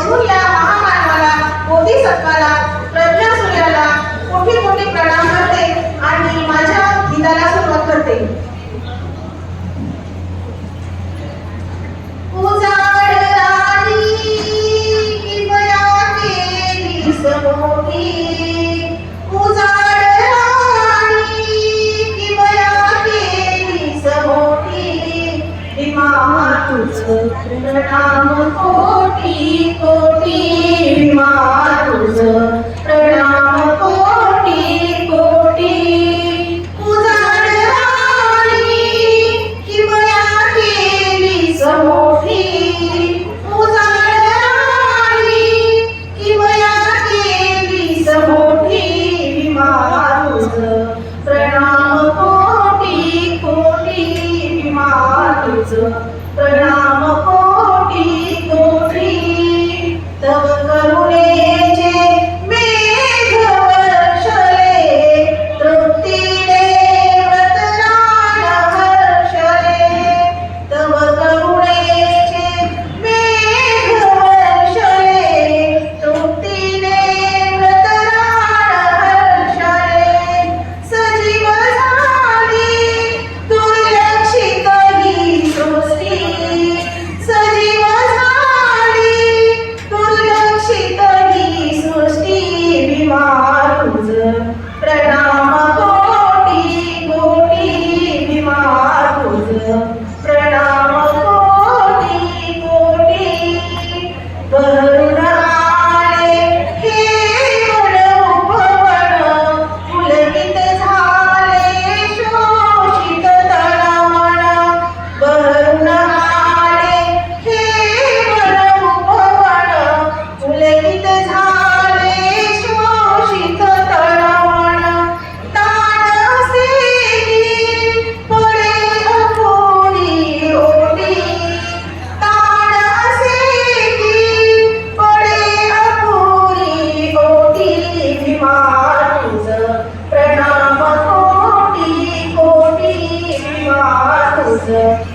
म्हणून या महामानवाला मोदी सत्वाला प्रज्ञा सूर्याला कोटी कोटी प्रणाम करते आणि माझ्या गीताला सुरुवात करते. प्रणाम कोटी कोटी मारुज प्रणाम कोटी कोटी उजाडली किमया केली समोठी Yeah.